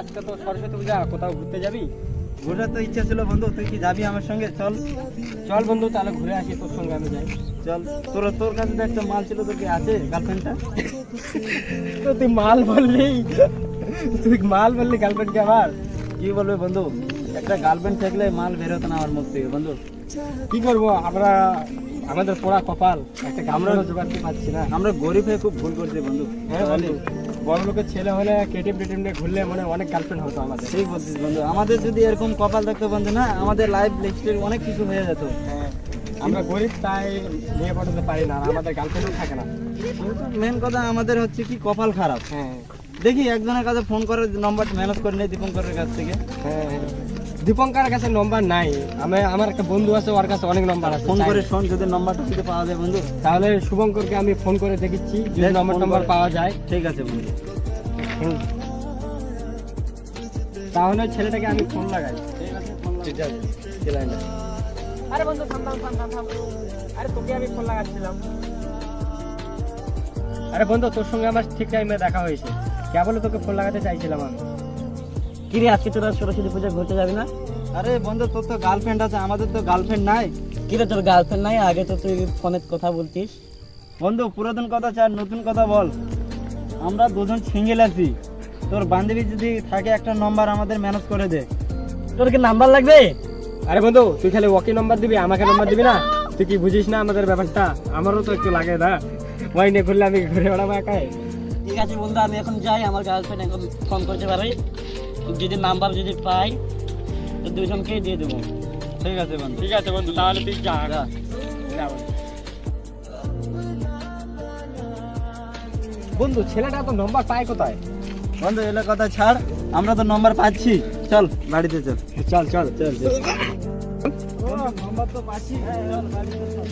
আজকে তো সরস্বতী পূজা কোথাও ঘুরতে যাবি? ঘোরার তো ইচ্ছা ছিল বন্ধু তুই কি যাবি আমার সঙ্গে? চল। চল বন্ধু তাহলে ঘুরে আসি তোর সঙ্গে আমি যাই। চল। তোর তোর কাছে তো একটা মাল ছিল তোর কি আছে গার্লফ্রেন্ডটা তো তুই মাল বললি। তুই মাল বললি গার্লফ্রেন্ডকে আমার কি বলবে বন্ধু? একটা গার্লফ্রেন্ড থাকলে মাল বেরোতো না আমার মুখ থেকে বন্ধু। কি করব? আমরা আমাদের পোড়া কপাল। একটা আমরা জোগাড় পারছি না। আমরা গরিব হয়ে খুব ভুল করছি বন্ধু। হ্যাঁ বন্ধু। বড় লোকের ছেলে হলে কেটিএম টেটিএম নিয়ে ঘুরলে মানে অনেক গার্লফ্রেন্ড হতো আমাদের। ঠিক বলছিস বন্ধু। আমাদের যদি এরকম কপাল থাকতো বন্ধু না আমাদের লাইফ স্টাইল অনেক কিছু হয়ে যেত। হ্যাঁ। আমরা গরিব তাই বিয়ে পাঠাতে পারি না আমাদের গার্লফ্রেন্ডও থাকে না। মেন কথা আমাদের হচ্ছে কি কপাল খারাপ। হ্যাঁ। দেখি একজনের কাছে ফোন করার নম্বর ম্যানেজ করে নেই দীপঙ্করের কাছ থেকে। হ্যাঁ। দীপঙ্কার কাছে নম্বর নাই। আমি আমার একটা বন্ধু আছে ওর কাছে অনেক নম্বর আছে ফোন করে শোন যদি নম্বরটা যদি পাওয়া যায় বন্ধু। তাহলে শুভঙ্করকে আমি ফোন করে দেখেছি যদি নম্বর নম্বর পাওয়া যায়। ঠিক আছে বন্ধু। হুম। তাহলে ওই ছেলেটাকে আমি ফোন লাগাই। ঠিক আছে আরে বন্ধু থাম থাম থাম থাম থাম। আরে তোকে আমি ফোন লাগাচ্ছিলাম। আরে বন্ধু তোর সঙ্গে আমার ঠিক টাইমে দেখা হয়েছে। কেবল তোকে ফোন লাগাতে চাইছিলাম আমি? কি রে আজকে তোরা সরস্বতী পূজা ঘুরতে যাবি না? আরে বন্ধু তোর তো গার্লফ্রেন্ড আছে আমাদের তো গার্লফ্রেন্ড নাই। কি রে তোর গার্লফ্রেন্ড নাই? আগে তো তুই ফোনে কথা বলতিস। বন্ধু পুরাতন কথা চার নতুন কথা বল। আমরা দুজন সিঙ্গেল আছি। তোর বান্ধবী যদি থাকে একটা নম্বর আমাদের ম্যানেজ করে দে। তোর কি নাম্বার লাগবে? আরে বন্ধু তুই খালি ওকে নম্বর দিবি আমাকে নম্বর দিবি না? তুই কি বুঝিস না আমাদের ব্যাপারটা? আমারও তো একটু লাগে না ওই নিয়ে ঘুরলে আমি ঘুরে বেড়াবো একাই। ঠিক আছে বন্ধু আমি এখন যাই আমার গার্লফ্রেন্ড এখন ফোন করতে পারে যদি নাম্বার যদি পাই তো দুজনকেই দিয়ে দেবো। ঠিক আছে বন্ধু। ঠিক আছে বন্ধু তাহলে তুই যা। বন্ধু। ছেলেটা তো নম্বর পায় কোথায়? বন্ধু এলে কথা ছাড়? আমরা তো নম্বর পাচ্ছি। চল বাড়িতে চল। চল চল চল নম্বর তো পাচ্ছি। চল বাড়িতে চল।